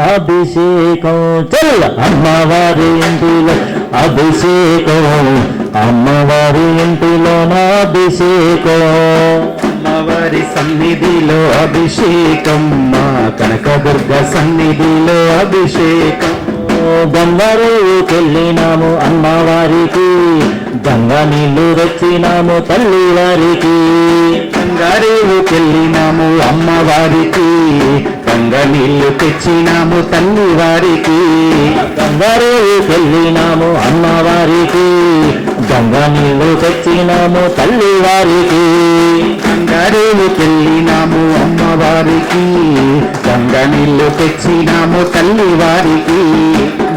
అభిషేకం చల్ అమ్మవారి ఇంటిలో అభిషేకం. అమ్మవారి ఇంటిలో నా అభిషేకం. అమ్మవారి సన్నిధిలో అభిషేకం. మా కనకదుర్గ సన్నిధిలో అభిషేకం. గంగారేకెళ్ళినాము అమ్మవారికి. గంగా నీళ్ళు తెచ్చినాము తల్లి వారికి గంగారేవుకెళ్ళినాము అమ్మవారికి. గంగ నీళ్ళు తెచ్చినాము తల్లి వారికి గంగారేకెళ్ళినాము అమ్మవారికి. గంగ నీళ్ళు తెచ్చినాము తల్లి వారికి గంగారేవుకెళ్ళినాము అమ్మవారికి. గంగ నీళ్ళు తెచ్చినాము తల్లి వారికి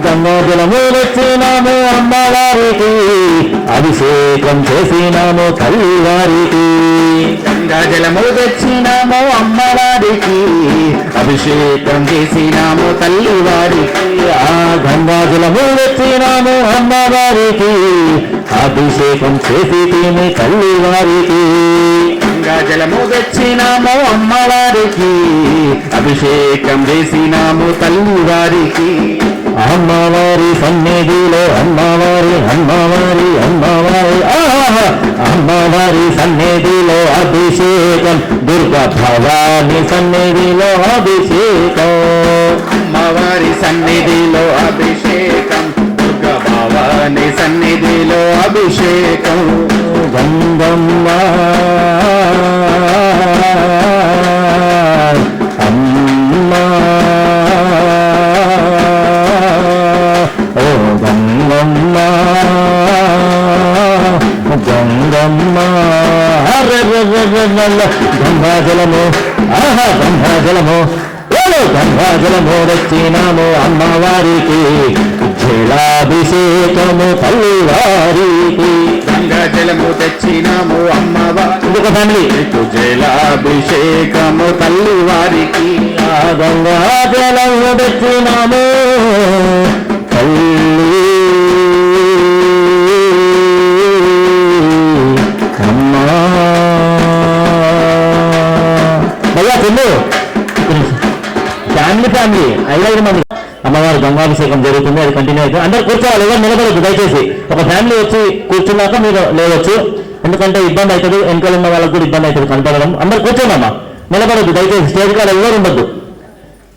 గంగా జలము తెచ్చినాము అమ్మవారికి. అభిషేకం చేసినాము తల్లి వారికి గంగా జలము తెచ్చినాము అమ్మవారికి. అభిషేకం చేసినాము తల్లి వారికి ఆ గంగా జలము తెచ్చినాము అమ్మవారికి. అభిషేకం చేసి తిని తల్లి వారికి గంగా జలము తెచ్చినాము అమ్మవారికి. అభిషేకం చేసినాము తల్లి వారికి అమ్మవారి సన్నిధిలో అమ్మవారి అమ్మవారి అమ్మవారి. అమ్మవారి సన్నిధి దుర్గ భవాని సన్నిధిలో అభిషేకం. అమ్మవారి సన్నిధిలో అభిషేకం. దుర్గ భవాని సన్నిధిలో అభిషేకం. గంగమ్మ. గంగాజలము ఏలో గంగాజలము వచ్చినాము అమ్మవారికి జలాభిషేకము తల్లి వారికి గంగా జలము తెచ్చినాము అమ్మవారి ఫ్యామిలీ జలాభిషేకము తల్లి వారికి ఆ గంగా జలం తెచ్చినాము తల్లి అమ్మా. భయ్యా చెల్లు ఫ్యామిలీ ఫ్యామిలీ. ఐదైదు మంది. అమ్మవారి గంగాభిషేకం జరుగుతుంది అది కంటిన్యూ అవుతుంది అందరు కూర్చోవాలి ఎవరు నిలబడద్దు దయచేసి. ఒక ఫ్యామిలీ వచ్చి కూర్చున్నాక మీరు లేవచ్చు. ఎందుకంటే ఇబ్బంది అవుతుంది వెనకాల ఉన్న వాళ్ళకి కూడా ఇబ్బంది అవుతుంది కనపడడం అందరు కూర్చోండమ్మా నిలబడద్దు దయచేసి. స్టేజ్ కాడ ఎవరు ఉండద్దు.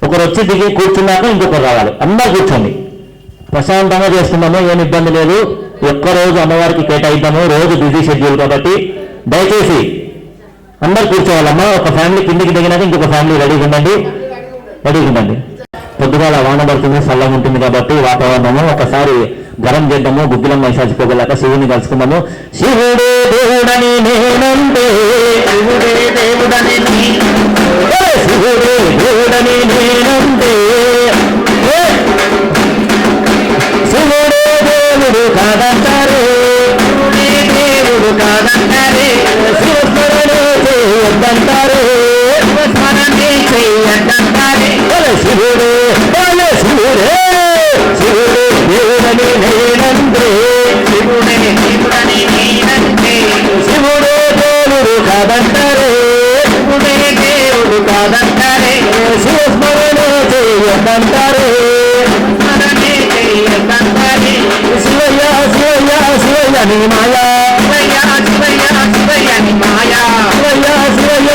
ఒకరు వచ్చి దిగి కూర్చున్నాక ఇంకొకరు రావాలి. అందరు కూర్చోండి. ప్రశాంతంగా చేస్తున్నాము ఏం ఇబ్బంది లేదు. ఒక్క రోజు అమ్మవారికి కేటాయిద్దాము రోజు బిజీ షెడ్యూల్ కాబట్టి. దయచేసి అందరు కూర్చోవాలమ్మా. ఒక ఫ్యామిలీ కిందికి దిగినాక ఇంకొక ఫ్యామిలీ రెడీగా ఉండండి. రెడీగా పొద్దుగాల వాన పడుతుంది చల్లగా ఉంటుంది కాబట్టి వాతావరణము ఒకసారి గరం చేద్దాము గుగ్గిలం మహిషాచిపోగలక శివుని కలుసుకుందాము. శివుడే దేవుడని నేనంటే శివుడే దేవుడని శివుడే దేవుడని నేనంటే శివుడే దేవుడు కాదంటారే చేయొద్దంటారే స్మరణే చెయ్యంటారే శివయ్య శివయ్య శివయ్య నీ మాయా శివయ్య శివయ్య శివయ్య ని మాయా శివయ్య శివయ్య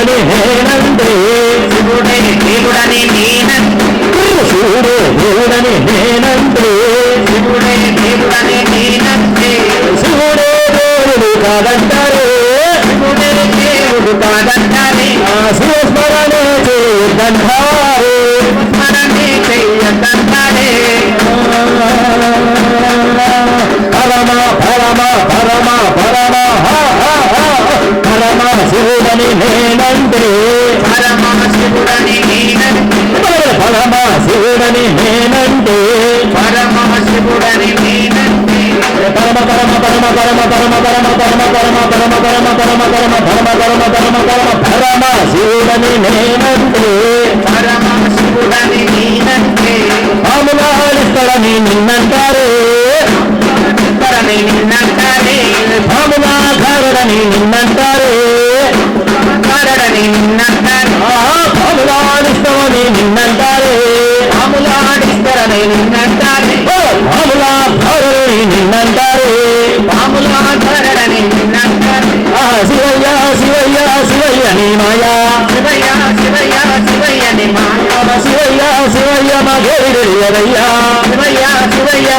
దేవుడని నేనంటే శివుడే దేవుడని నేనంటే శివుడే దేవుడని నేనంటే శివుడే దేవుడని నేనంటే శివుడే దేవుడు కాదంటారే శివుడే దేవుడు కాదంటారే ఆ శివస్మరణ చేయొద్దంటారే శివుడని నేనంటే పరమ శివుడని నేనంటే పరమ పరమ పరమ పరమ పరమ పరమ పరమ పరమ పరమ పరమ పరమ పరమ పరమ పరమ పరమ పరమ పరమ శివుడని నేనంటే శివయ్య మా శివయ్య శివయ్య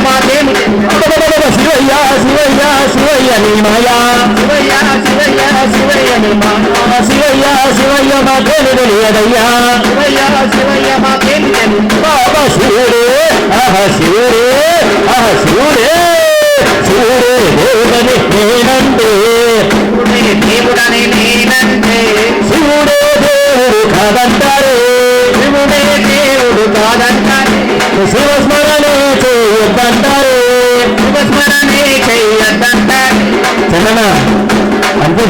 శివయ్య శివయ్య శివయ్య నీ మాయా. శివయ్య శివయ్య శివయ్య ని మాట శివయ్య శివయ్య మా గోరి ఎదయ్యా శివయ్య శివయ్య మా తెలుసు బాబా శివుడే శివుడే శివుడే.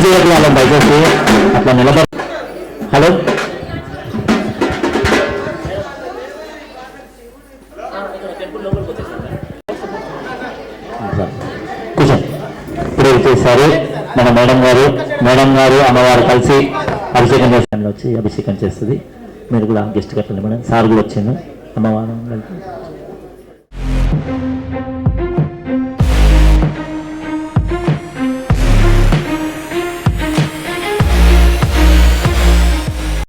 చేయగలం దయచేసి అట్లా నిలబడ హలో? ఇప్పుడు చేశారు మన మేడం గారు. మేడం గారు అమ్మవారు కలిసి అభిషేకం చేస్తాను వచ్చి అభిషేకం చేస్తుంది. మీరు కూడా గెస్ట్ కట్టండి మేడం. సార్ కూడా వచ్చిండు. అమ్మవారు